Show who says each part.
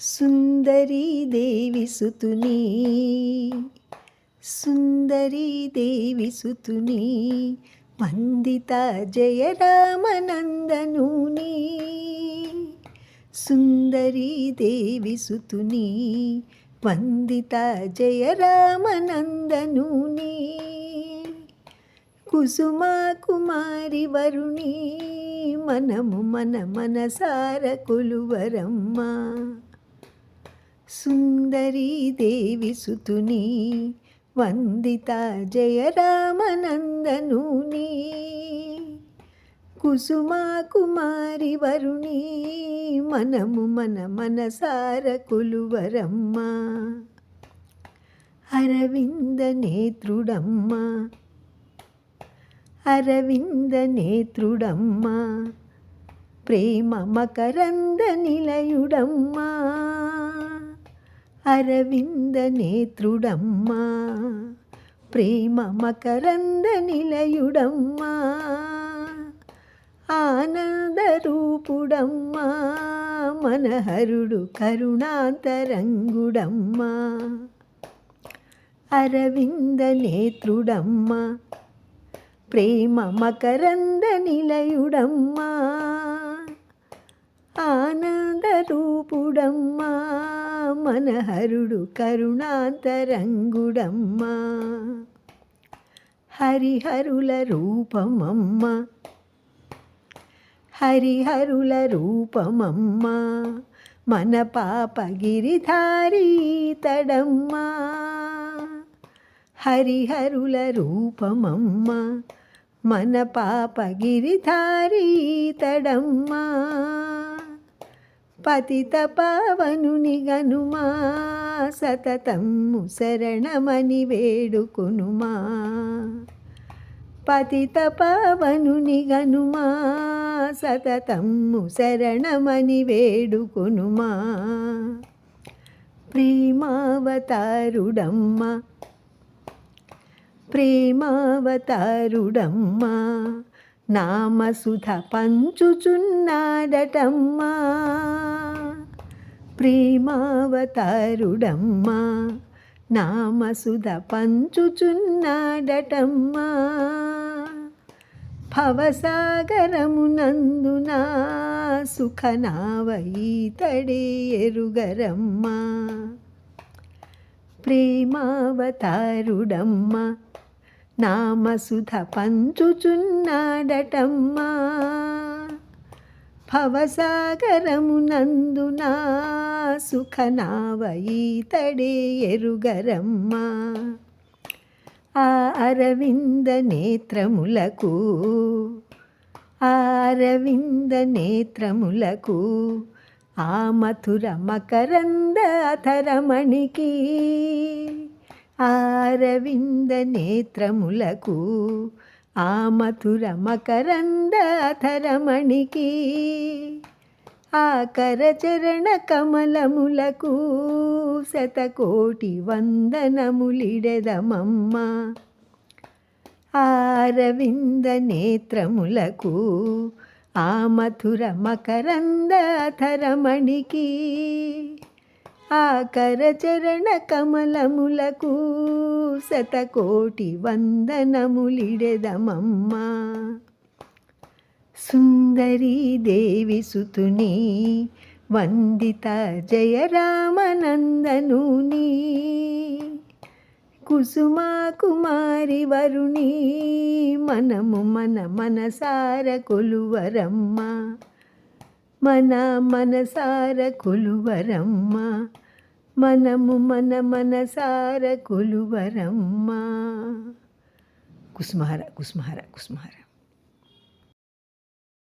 Speaker 1: సుందరీ దేవి సుతుని సుందరీ దేవి సుతుని వందిత జయ రామనందనుని సుందరీ దేవి సుతుని వందిత జయ రామనందనుని కుసుమా కుమారి వరుణి మనము మన మనసార కొలువరమ్మ సుందరీ దేవి సుతుని వందిత జయ రామనందనుని కుసుమా కుమారి వరుణి మనము మన మనసార కొలువరమ్మ. అరవింద నేత్రుడమ్మ అరవింద నేత్రుడమ్మ ప్రేమ మకరంద నిలయుడమ్మా. అరవింద నేత్రుడమ్మా ప్రేమ మకరంద నిలయుడమ్మ ఆనందరూపుడమ్మా మనహరుడు కరుణాంతరంగుడమ్మా అరవింద నేత్రుడమ్మా ప్రేమ మకరంద నిలయుడమ్మా ఆనందరూపుడమ్మా మనహరుడు కరుణాంతరంగుడమ్మ. హరిహరుల రూపమమ్మ. హరిహరుల రూపమమ్మ. మన పాపగిరిధారీ తడమ్మ. హరిహరుల రూపమమ్మ. మన పాపగిరిధారీ తడమ్మా. పతిత పావనుని గనుమా సతతమ్ము శరణమని వేడుకునుమా. పతిత పావనుని గనుమా సతతమ్ము శరణమని వేడుకునుమా. ప్రేమావతారుడమ్మ ప్రేమావతారుడమ్మా నామసుధ పంచుచున్నాడటమ్మా. ప్రేమావతారుడమ్మా నామసుధ పంచుచున్నాడటమ్మా. భవసాగరమునందున సుఖనావైతడే ఎరుగరమ్మా. ప్రేమావతారుడమ్మా నామసుధ పంచుచున్నాడటమ్మా. భవసాగరమునందున సుఖనావైతడే ఎరుగరమ్మా. ఆ అరవింద నేత్రములకు ఆ అరవింద నేత్రములకు ఆ మధుర మకరంద అధరమణికి ఆరవింద నేత్రములకు ఆ మధుర మకరందరమణికి ఆ కరచరణ కమలములకు శతకోటి వందనములిడెదమమ్మ. ఆరవింద నేత్రములకు ఆ మధుర మకరంద అధరమణికి ఆ కమలములకు శతకోటి వందనములిడెదమమ్మా సుందరీ దేవి సుతుని వందిత జయరామనందనుని కుసుమా కుమారి వరుణి మనము మన మనసార కొలువరమ్మ. మన మనసార కొలువరమ్మ. మనము మన మనసార కొలువరమ్మ. కుసుమహార కుసుమహార కుసుమహర.